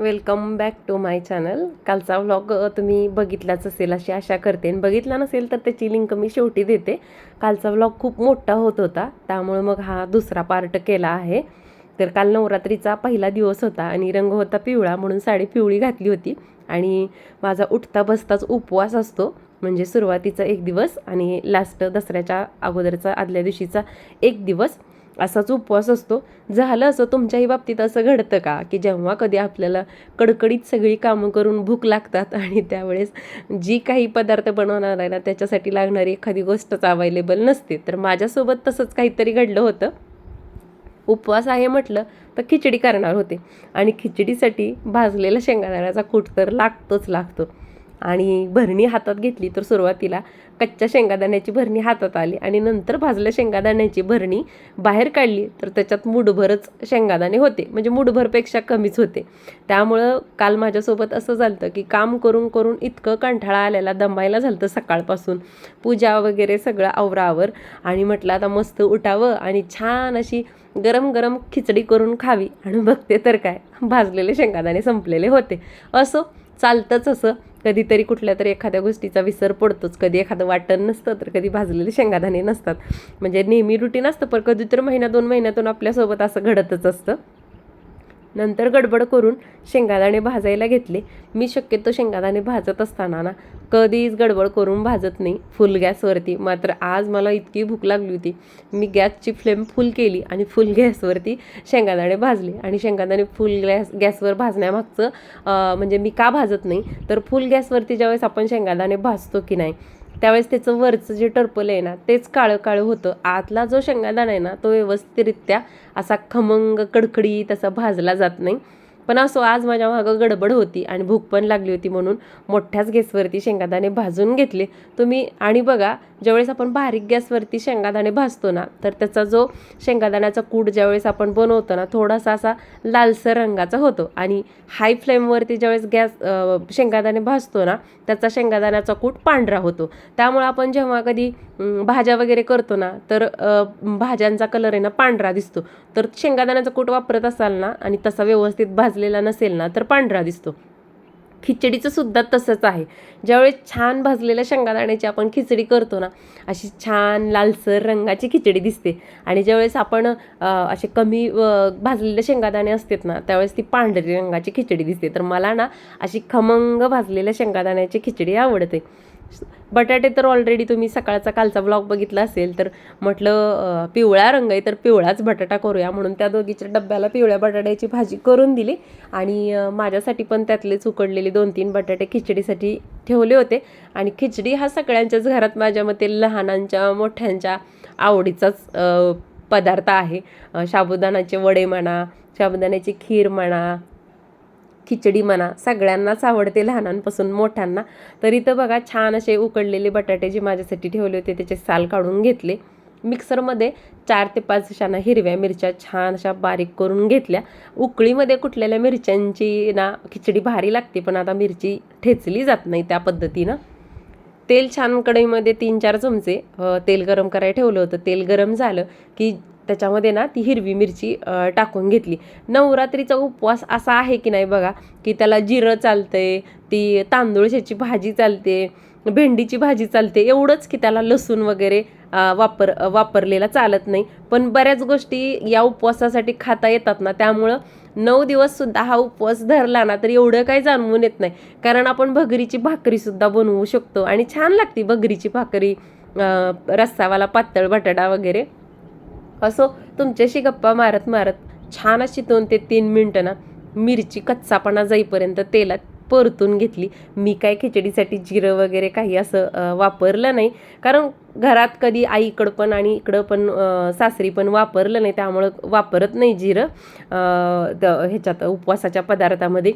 Welcome back to my channel. कालचा vlog तुम्ही बघितलाच असेल अशी आशा करते. आणि बघितला नसेल तर त्याची लिंक मी शेवटी देते. कालचा व्लॉग खूप मोठा होत होता. त्यामुळे मग हा दुसरा पार्ट केला आहे. तर काल नवरात्रीचा पहिला दिवस होता आणि रंग होता पिवळा म्हणून साडी पिवळी घातली होती. आणि माझा उठता बसताच उपवास असतो. म्हणजे सुरुवातीचा एक दिवस आणि लास्ट दसऱ्याच्या अगोदरचा आदल्या दिवशीचा एक दिवस. असाच उपवास असतो झालं असं तुमच्याही बाबतीत असं घडतं का? की जेव्हा कधी आपल्याला कडकडीत सगळी कामं करून भूक लागतात आणि त्यावेळेस जी काही पदार्थ बनवणार आहे ना त्याच्यासाठी लागणारी एखादी गोष्टच अवेलेबल नसते. तर माझ्यासोबत तसंच काहीतरी घडलं होतं. उपवास आहे म्हटलं तर खिचडी करणार होते. आणि खिचडीसाठी भाजलेला शेंगादाण्याचा कूट तर लागतोच लागतो. आणि भरणी हातात घेतली तर सुरुवातीला कच्च्या शेंगादाण्याची भरणी हातात आली आणि नंतर भाजल्या शेंगादाण्याची भरणी बाहेर काढली तर त्याच्यात मुठभरच शेंगादाणे होते म्हणजे मुठभरपेक्षा कमीच होते. त्यामुळं काल माझ्यासोबत असं झालं की काम करून करून इतकं कंठाळा आलेला दमायला झालं सकाळपासून. पूजा वगैरे सगळं आवरावर आणि म्हटलं आता मस्त उठावं आणि छान अशी गरम गरम खिचडी करून खावी आणि बघते तर काय भाजलेले शेंगादाणे संपलेले होते. असो चालतंच असं. कधीतरी कुठल्या तरी एखाद्या गोष्टीचा विसर पडतोच. कधी एखादं वाटण नसतं तर कधी भाजलेले शेंगादाणे नसतात. म्हणजे नेहमी रुटीन असतं पण कधी तर महिना दोन महिन्यातून आपल्यासोबत असं घडतच असतं. नंतर गडबड करून शेंगादाणे भाजायला घेतले. मी शक्यतो शेंगादाणे भाजत असताना ना कधीच गडबड करून भाजत नाही फुल गॅसवरती मात्र आज मला इतकी भूक लागली होती. मी गॅसची फ्लेम फुल केली आणि फुल गॅसवरती शेंगादाणे भाजले. आणि शेंगादाणे फुल गॅस गॅसवर भाजण्यामागचं म्हणजे मी का भाजत नाही तर फुल गॅसवरती ज्यावेळेस आपण शेंगादाणे भाजतो की नाही त्यावेळेस त्याचं वरचं जे टर्पल आहे ना तेच काळं काळं होतं. आतला जो शेंगादाणा आहे ना तो व्यवस्थितरित्या असा खमंग कडकडी तसा भाजला जात नाही. पण असो आज माझ्या मागं गडबड होती आणि भूक पण लागली होती म्हणून मोठ्याच गॅसवरती शेंगादाणे भाजून घेतले. तुम्ही आणि बघा ज्यावेळेस आपण बारीक गॅसवरती शेंगादाणे भाजतो ना तर त्याचा जो शेंगादाण्याचा कूट ज्यावेळेस आपण बनवतो ना थोडासा असा लालसर रंगाचा होतो. आणि हाय फ्लेमवरती ज्यावेळेस गॅस शेंगादाणे भाजतो ना त्याचा शेंगादाण्याचा कूट पांढरा होतो. त्यामुळे आपण जेव्हा कधी भाज्या वगैरे करतो ना तर भाज्यांचा कलर आहे ना पांढरा दिसतो. तर शेंगादाण्याचा कूट वापरत असाल ना आणि तसा व्यवस्थित भाज भाजलेला नसेल ना तर पांढरा दिसतो. खिचडीचं सुद्धा तसंच आहे. ज्यावेळेस छान भाजलेल्या शेंगादाण्याची आपण खिचडी करतो ना अशी छान लालसर रंगाची खिचडी दिसते. आणि ज्यावेळेस आपण असे कमी भाजलेले शेंगादाणे असतात ना त्यावेळेस ती पांढरी रंगाची खिचडी दिसते. तर मला ना अशी खमंग भाजलेल्या शेंगादाण्याची खिचडी आवडते. बटाटे तर ऑलरेडी तुम्ही सकाळचा कालचा ब्लॉग बघितला असेल तर म्हटलं पिवळा रंग आहे तर पिवळाच बटाटा करूया. म्हणून त्या दोघीच्या डब्याला पिवळ्या बटाट्याची भाजी करून दिली. आणि माझ्यासाठी पण त्यातलेच उकडलेले दोन तीन बटाटे खिचडीसाठी ठेवले होते. आणि खिचडी हा सगळ्यांच्याच घरात माझ्या मते लहानांच्या मोठ्यांच्या आवडीचाच पदार्थ आहे. साबुदाणाचे वडे म्हणा साबुदाण्याची खीर म्हणा खिचडी म्हणा सगळ्यांनाच आवडते लहानांपासून मोठ्यांना. तर इथं बघा छान असे उकडलेले बटाटे जे माझ्यासाठी ठेवले होते त्याचे साल काढून घेतले. मिक्सरमध्ये चार ते पाच अशाना हिरव्या मिरच्या छान अशा बारीक करून घेतल्या. उकळीमध्ये कुठलेल्या मिरच्यांची ना खिचडी भारी लागते पण आता मिरची ठेचली जात नाही त्या पद्धतीनं. तेल छान कढईमध्ये तीन चार चमचे तेल गरम करायला ठेवलं होतं. तेल गरम झालं की त्याच्यामध्ये ना ती हिरवी मिरची टाकून घेतली. नवरात्रीचा उपवास असा आहे की नाही बघा की त्याला जिरं चालतंय ती तांदूळशाची भाजी चालते भेंडीची भाजी चालते एवढंच की त्याला लसूण वगैरे वापर वापरलेला चालत नाही. पण बऱ्याच गोष्टी या उपवासासाठी खाता येतात ना त्यामुळं नऊ दिवससुद्धा हा उपवास धरला ना तर एवढं काही जाणवून येत नाही. कारण आपण भगरीची भाकरीसुद्धा बनवू शकतो आणि छान लागते भगरीची भाकरी रस्सावाला पातळ बटाटा वगैरे. असो तुमच्याशी गप्पा मारत मारत छान अशी दोन ते तीन मिनटं ना मिरची कच्चापणा जाईपर्यंत तेलात परतून घेतली. मी काय खिचडीसाठी जिरं वगैरे काही असं वापरलं नाही. कारण घरात कधी आईकडं पण आणि इकडं पण सासरी पण वापरलं नाही त्यामुळं वापरत नाही जिरं. ह्याच्यात उपवासाच्या पदार्थामध्ये.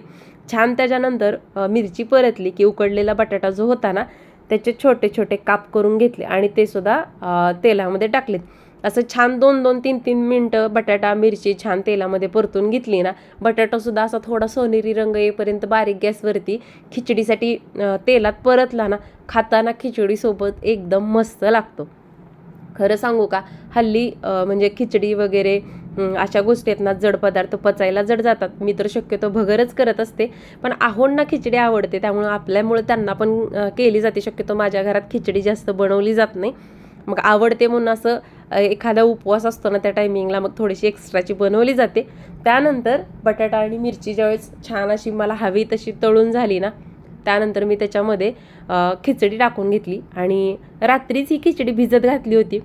छान त्याच्यानंतर मिरची परतली की उकडलेला बटाटा जो होता ना त्याचे छोटे छोटे काप करून घेतले आणि ते सुद्धा तेलामध्ये टाकलेत. असं छान दोन दोन तीन तीन मिनटं बटाटा मिरची छान तेलामध्ये परतून घेतली ना बटाटासुद्धा असा थोडा सोनेरी रंग येईपर्यंत बारीक गॅसवरती खिचडीसाठी तेलात परतला ना खाताना खिचडीसोबत एकदम मस्त लागतो. खरं सांगू का हल्ली म्हणजे खिचडी वगैरे अशा गोष्टी आहेत ना जड पदार्थ पचायला जड जातात. मी तर शक्यतो भगरच करत असते पण आहोंना खिचडी आवडते त्यामुळं आपल्यामुळे त्यांना पण केली जाते. शक्यतो माझ्या घरात खिचडी जास्त बनवली जात नाही. मग आवडते म्हणून असं एखादा उपवास असतो ना त्या टायमिंगला मग थोडीशी एक्स्ट्राची बनवली जाते. त्यानंतर बटाटा आणि मिरची ज्यावेळेस छान अशी मला हवी तशी तळून झाली ना त्यानंतर मी त्याच्यामध्ये खिचडी टाकून घेतली आणि रात्रीच ही खिचडी भिजत घातली होती.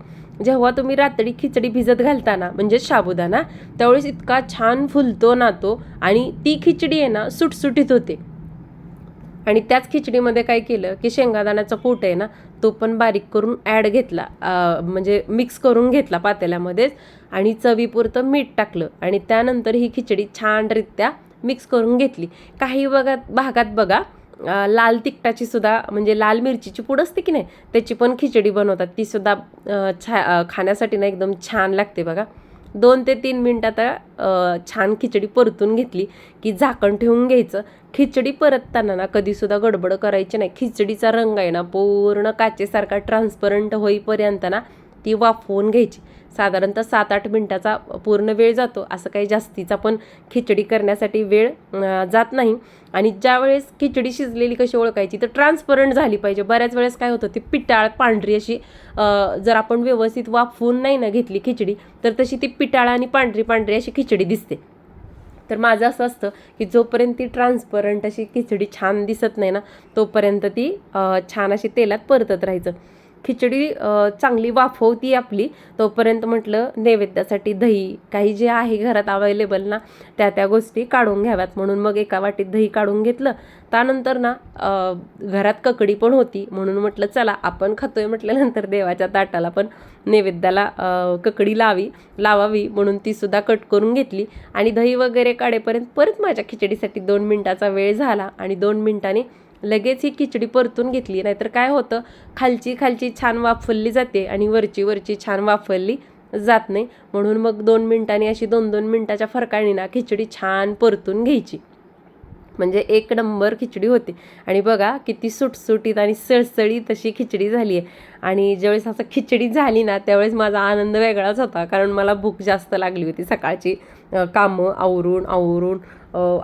जेव्हा तुम्ही रात्री खिचडी भिजत घालताना म्हणजे साबुदाणा त्यावेळेस इतका छान फुलतो ना तो आणि ती खिचडी आहे ना सुटसुटीत होते. आणि त्याच खिचडीमध्ये काय केलं की शेंगादाण्याचा कूट आहे ना तो पण बारीक करून ॲड घेतला. म्हणजे मिक्स करून घेतला पातेल्यामध्येच आणि चवीपुरतं मीठ टाकलं. आणि त्यानंतर ही खिचडी छानरित्या मिक्स करून घेतली. काही भागात भागात बघा लाल तिखटाची सुद्धा म्हणजे लाल मिरचीची पूड असते की नाही त्याची पण खिचडी बनवतात. ती सुद्धा छा खाण्यासाठी ना एकदम छान लागते बघा. दोन ते तीन मिनटात छान खिचडी परतून घेतली की झाकण ठेवून घ्यायचं. खिचडी परतताना ना कधीसुद्धा गडबड करायची नाही. खिचडीचा रंग आहे ना पूर्ण काचेसारखा ट्रान्सपरंट होईपर्यंत ना ती वाफवून घ्यायची. साधारणतः सात आठ मिनटाचा पूर्ण वेळ जातो. असं काही जास्तीचा पण खिचडी करण्यासाठी वेळ जात नाही. आणि ज्या वेळेस खिचडी शिजलेली कशी ओळखायची तर ट्रान्सपरंट झाली पाहिजे. बऱ्याच वेळेस काय होतं ती पिटाळ पांढरी अशी जर आपण व्यवस्थित वाफवून नाही ना घेतली खिचडी तर तशी ती पिटाळ आणि पांढरी पांढरी अशी खिचडी दिसते. तर माझं असं असतं की जोपर्यंत ती ट्रान्सपरंट अशी खिचडी छान दिसत नाही ना तोपर्यंत ती छान अशी तेलात परतत राहायचं. खिचडी चांगली वाफवती आपली. तोपर्यंत म्हटलं नैवेद्यासाठी दही. काही जे आहे घरात अवेलेबल ना त्या त्या गोष्टी काढून घ्याव्यात. म्हणून मग एका वाटीत दही काढून घेतलं. त्यानंतर ना घरात ककडी पण होती. म्हणून म्हटलं चला आपण खातोय म्हटल्यानंतर देवाच्या ताटाला पण नैवेद्याला ककडी लावी लावावी. म्हणून ती सुद्धा कट करून घेतली. आणि दही वगैरे काढेपर्यंत परत माझ्या खिचडीसाठी दोन मिनटाचा वेळ झाला. आणि दोन मिनटांनी लगेच ही खिचडी परतून घेतली नाहीतर काय होतं खालची खालची छान वाफवली जाते आणि वरची वरची छान वाफवली जात नाही. म्हणून मग दोन मिनटांनी अशी दोन दोन मिनटाच्या फरकाने ना खिचडी छान परतून घ्यायची. म्हणजे एक नंबर खिचडी होती. आणि बघा किती सुटसुटीत आणि सळसळीत अशी खिचडी झाली आहे आणि ज्यावेळेस असं खिचडी झाली ना त्यावेळेस माझा आनंद वेगळाच होता. कारण मला भूक जास्त लागली होती सकाळची. कामं आवरून आवरून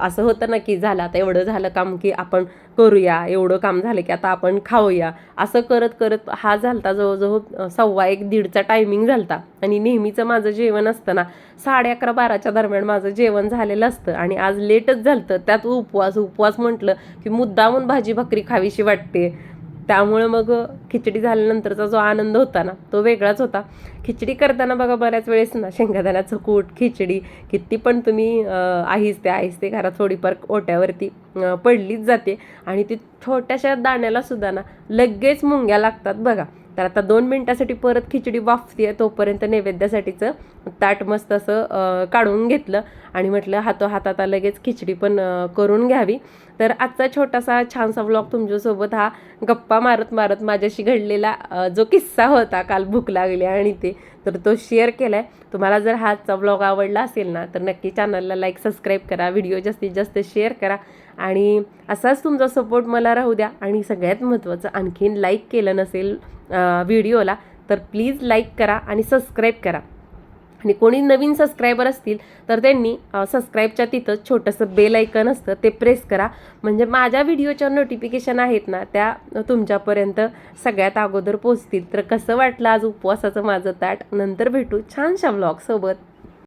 असं होतं ना की झालं आता एवढं झालं काम की आपण करूया एवढं काम झालं की आता आपण खाऊया. असं करत करत हा झालता जवळजवळ सव्वा एक दीडचा टायमिंग झालता. आणि नेहमीचं माझं जेवण असतं ना साडे अकरा बाराच्या दरम्यान माझं जेवण झालेलं असतं. आणि आज लेटच झालं त्यात उपवास उपवास म्हटलं की मुद्दामून भाजी भाकरी खावीशी वाटते. त्यामुळं मग खिचडी झाल्यानंतरचा जो आनंद होता ना तो वेगळाच होता. खिचडी करताना बघा बऱ्याच वेळेस ना शेंगादाण्याचं कूट खिचडी किती पण तुम्ही आहिस्ते आहिस्ते घरात थोडीफार ओट्यावरती पडलीच जाते. आणि ती छोट्याशा दाण्याला सुद्धा ना लगेच मुंग्या लागतात बघा. तर आता दोन मिनटासाठी परत खिचडी वाफते तोपर्यंत नैवेद्यासाठीचं ताट मस्त असं काढून घेतलं. आणि म्हटलं हातो हातात लगेच खिचडी पण करून घ्यावी. तर आजचा छोटासा छानसा व्लॉग तुमच्यासोबत हा गप्पा मारत मारत माझ्याशी घडलेला जो किस्सा होता काल भूक लागली आणि ते तर तो शेअर केला आहे तुम्हाला जर हा आजचा व्लॉग आवडला असेल ना तर नक्की चॅनलला लाईक सबस्क्राईब करा. व्हिडिओ जास्तीत जास्त शेअर करा. आणि असाच तुमचा सपोर्ट मला राहू द्या. आणि सगळ्यात महत्त्वाचं आणखीन लाईक केलं नसेल व्हिडिओला तर प्लीज लाईक करा आणि सबस्क्राईब करा. आणि कोणी नवीन सबस्क्रायबर असतील तर त्यांनी सबस्क्राईबच्या तिथं छोटंसं बेल ऐकन असतं ते प्रेस करा. म्हणजे माझ्या व्हिडिओच्या नोटिफिकेशन आहेत ना त्या तुमच्यापर्यंत सगळ्यात अगोदर पोचतील तर कसं वाटलं आज उपवासाचं माझं ताट? नंतर भेटू छानशा व्लॉगसोबत